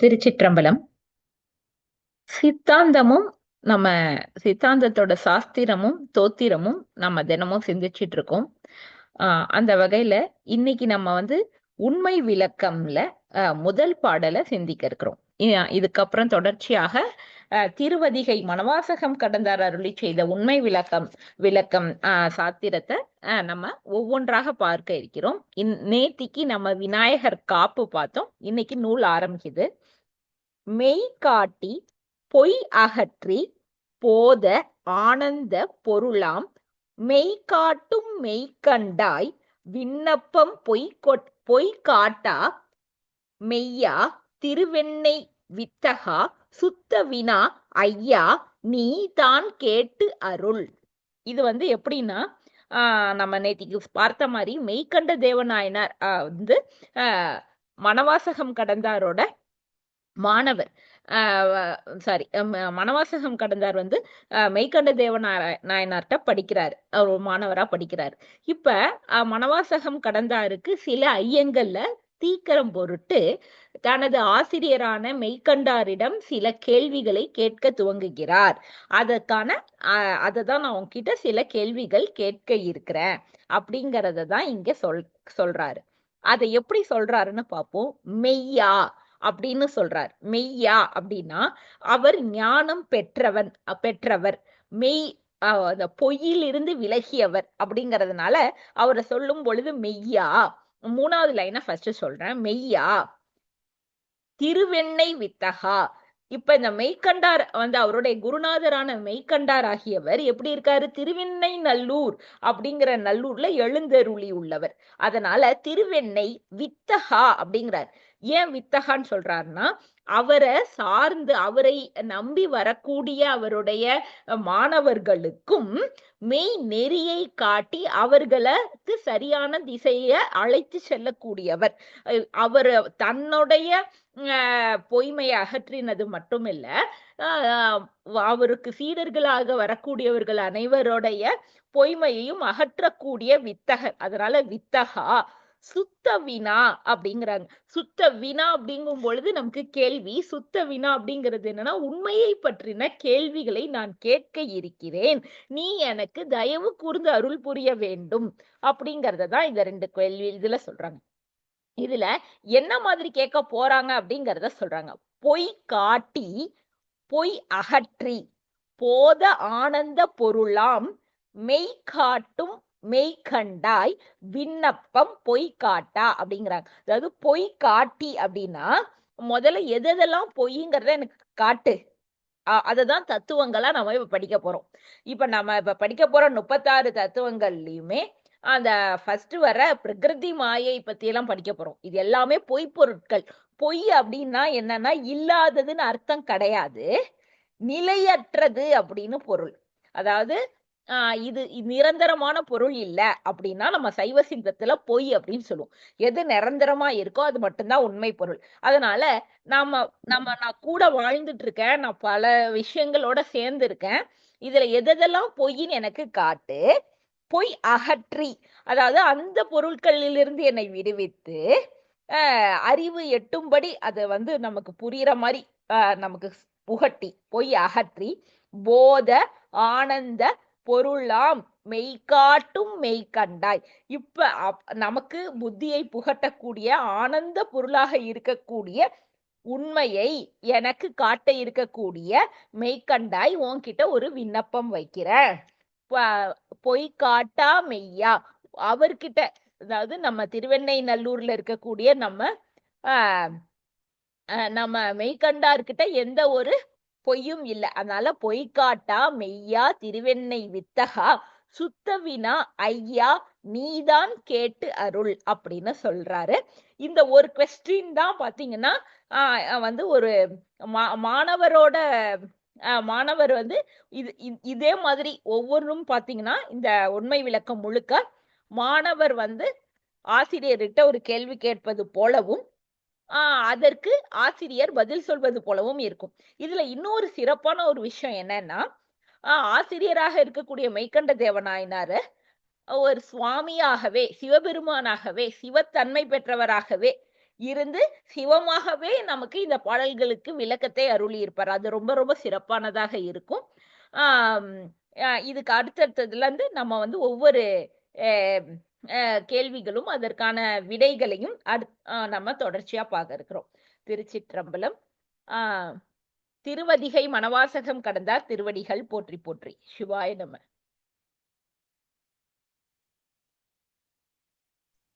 திருச்சிற்றம்பலம். சித்தாந்தமும் நம்ம சித்தாந்தத்தோட சாஸ்திரமும் தோத்திரமும் நம்ம தினமும் சிந்திச்சிட்டு இருக்கோம் ஆஹ் அந்த வகையில இன்னைக்கு நம்ம வந்து உண்மை விளக்கம்ல ஆஹ் முதல் பாடலை சிந்திக்க இருக்கிறோம். இதுக்கப்புறம் தொடர்ச்சியாக திருவதிகை மணவாசகம் கடந்தார் அருளி செய்த உண்மை விளக்கம் விளக்கம் ஆஹ் சாத்திரத்தை ஆஹ் நம்ம ஒவ்வொன்றாக பார்க்க இருக்கிறோம். நேத்திக்கு நம்ம விநாயகர் காப்பு பார்த்தோம். இன்னைக்கு நூல் ஆரம்பிக்குது. மெய் காட்டி பொய் அகற்றி போத ஆனந்த பொருளாம். மெய் காட்டும் மெய் கண்டாய் விண்ணப்பம் பொய் கொட் பொய் காட்டா மெய்யா திருவெண்ணை வித்தகா சுத்த வினா ஐயா நீ தான் கேட்டு அருள். இது வந்து எப்படின்னா ஆஹ் நம்ம நேத்திக்கு பார்த்த மாதிரி மெய்கண்ட தேவநாயனார் வந்து ஆஹ் மணவாசகம் கடந்தாரோட மாணவர். சாரி மணவாசகம் கடந்தார் வந்து ஆஹ் மெய்கண்ட தேவநாய நாயனார்ட்ட படிக்கிறார். அவர் மாணவரா படிக்கிறார். இப்ப ஆஹ் மணவாசகம் கடந்தாருக்கு சில ஐயங்கள்ல தீக்கரம் பொருட்டு தனது ஆசிரியரான மெய்கண்டாரிடம் சில கேள்விகளை கேட்க துவங்குகிறார். அதற்கான அதை தான் நான் உங்ககிட்ட சில கேள்விகள் கேட்க இருக்கிறேன் அப்படிங்கறத தான் இங்க சொல் சொல்றாரு. அதை எப்படி சொல்றாருன்னு பார்ப்போம். மெய்யா அப்படின்னு சொல்றார். மெய்யா அப்படின்னா அவர் ஞானம் பெற்றவன் பெற்றவர். மெய் அந்த பொய்யிலிருந்து விலகியவர் அப்படிங்கறதுனால அவரை சொல்லும் பொழுது மெய்யா மூணாவது லைனை ஃபர்ஸ்ட் சொல்றேன். மெய்யா திருவெண்ணை வித்தகா. இப்ப இந்த மெய்கண்டார் வந்து அவருடைய குருநாதரான மெய்கண்டார் ஆகியவர் எப்படி இருக்காரு? திருவெண்ணை நல்லூர் அப்படிங்கிற நல்லூர்ல எழுந்தருளி உள்ளவர். அதனால திருவெண்ணை வித்தகா அப்படிங்கிறார். ஏன் வித்தகான்னு சொல்றாருன்னா அவரை சார்ந்து அவரை நம்பி வரக்கூடிய அவருடைய மாணவர்களுக்கும் மெய் நெறியை காட்டி அவர்களுக்கு சரியான திசையை அழைத்து செல்லக்கூடியவர். அஹ் அவர் தன்னுடைய அஹ், பொய்மையை அகற்றினது மட்டுமில்ல ஆஹ், அவருக்கு சீடர்களாக வரக்கூடியவர்கள் அனைவருடைய பொய்மையையும் அகற்றக்கூடிய வித்தகர். அதனால வித்தகா சுத்த வினா அப்படிங்கிறாங்க. சுத்த வினா அப்படிங்கும் பொழுது நமக்கு கேள்வி சுத்த வினா அப்படிங்கிறது என்னன்னா உண்மையை பற்றின கேள்விகளை நான் கேட்க இருக்கிறேன். நீ எனக்கு தயவு கூர்ந்து அருள் புரிய வேண்டும் அப்படிங்கறத தான் இந்த ரெண்டு கேள்வி இதுல சொல்றாங்க. இதுல என்ன மாதிரி கேட்க போறாங்க அப்படிங்கறத சொல்றாங்க. பொய் காட்டி பொய் அகற்றி போத ஆனந்த பொருளாம் மெய் காட்டும் மெய் கண்டாய் விண்ணப்பம் பொய் காட்டா அப்படிங்கிறாங்க. அதாவது பொய் காட்டி அப்படின்னா முதல்ல எது எதெல்லாம் பொய்ங்கிறத எனக்கு காட்டு. அததான் தத்துவங்களா நம்ம இப்ப படிக்க போறோம். இப்ப நம்ம இப்ப படிக்க போற முப்பத்தாறு தத்துவங்கள்லயுமே அந்த ஃபர்ஸ்ட் வர பிரகிருதி மாயை பத்தி எல்லாம் படிக்க போறோம். இது எல்லாமே பொய் பொருட்கள். பொய் அப்படின்னா என்னன்னா இல்லாததுன்னு அர்த்தம் கிடையாது. நிலையற்றது அப்படின்னு பொருள். அதாவது ஆஹ் இது நிரந்தரமான பொருள் இல்ல அப்படின்னா நம்ம சைவ சிந்தத்துல பொய் அப்படின்னு சொல்லுவோம். எது நிரந்தரமா இருக்கோ அது மட்டும்தான் உண்மை பொருள். அதனால நாம நம்ம நான் கூட வாழ்ந்துட்டு இருக்கேன் நான் பல விஷயங்களோட சேர்ந்து இருக்கேன். இதுல எதெல்லாம் பொய்ன்னு எனக்கு காட்டு. பொய் அகற்றி அதாவது அந்த பொருட்களிலிருந்து என்னை விடுவித்து ஆஹ் அறிவு எட்டும்படி அதை வந்து நமக்கு புரியுற மாதிரி ஆஹ் நமக்கு புகட்டி பொய் அகற்றி போத ஆனந்த பொருளாம் மெய்காட்டும் மெய் கண்டாய் இப்ப அப்- நமக்கு புத்தியை புகட்டக்கூடிய ஆனந்த பொருளாக இருக்கக்கூடிய உண்மையை எனக்கு காட்ட இருக்கக்கூடிய மெய்கண்டாய் உன்கிட்ட ஒரு விண்ணப்பம் வைக்கிறேன். பொய் காட்டா மெய்யா. அவர்கிட்ட அதாவது நம்ம திருவெண்ணை நல்லூர்ல இருக்கக்கூடிய நம்ம ஆஹ் அஹ் நம்ம மெய்கண்டார்கிட்ட எந்த ஒரு பொய்யும் இல்லை. அதனால பொய்காட்டா மெய்யா திருவெண்ணை வித்தகா சுத்தவினா ஐயா நீதான் கேட்டு அருள் அப்படின்னு சொல்றாரு. இந்த ஒரு கொஸ்டின் தான் பாத்தீங்கன்னா ஆஹ் வந்து ஒரு மா மாணவரோட ஆஹ் மாணவர் வந்து இது இதே மாதிரி ஒவ்வொன்றும் பாத்தீங்கன்னா இந்த உண்மை விளக்கம் முழுக்க மாணவர் வந்து ஆசிரியர்கிட்ட ஒரு கேள்வி கேட்பது போலவும் ஆஹ் அதற்கு ஆசிரியர் பதில் சொல்வது போலவும் இருக்கும். இதுல இன்னொரு சிறப்பான ஒரு விஷயம் என்னன்னா ஆஹ் ஆசிரியராக இருக்கக்கூடிய மெய்கண்ட தேவநாயனாரு ஒரு சுவாமியாகவே சிவபெருமானாகவே சிவத்தன்மை பெற்றவராகவே இருந்து சிவமாகவே நமக்கு இந்த பாடல்களுக்கு விளக்கத்தை அருளி இருப்பார் அது ரொம்ப ரொம்ப சிறப்பானதாக இருக்கும். ஆஹ் இதுக்கு அடுத்தடுத்ததுல இருந்து நம்ம வந்து ஒவ்வொரு அஹ், கேள்விகளும் அதற்கான விடைகளையும் அடு நம்ம தொடர்ச்சியா பார்க்க இருக்கிறோம். திருச்சிற்றம்பலம் ஆஹ் திருவதிகை மணவாசகம் கடந்தார் திருவடிகள் போற்றி போற்றி. சிவாய நம்ம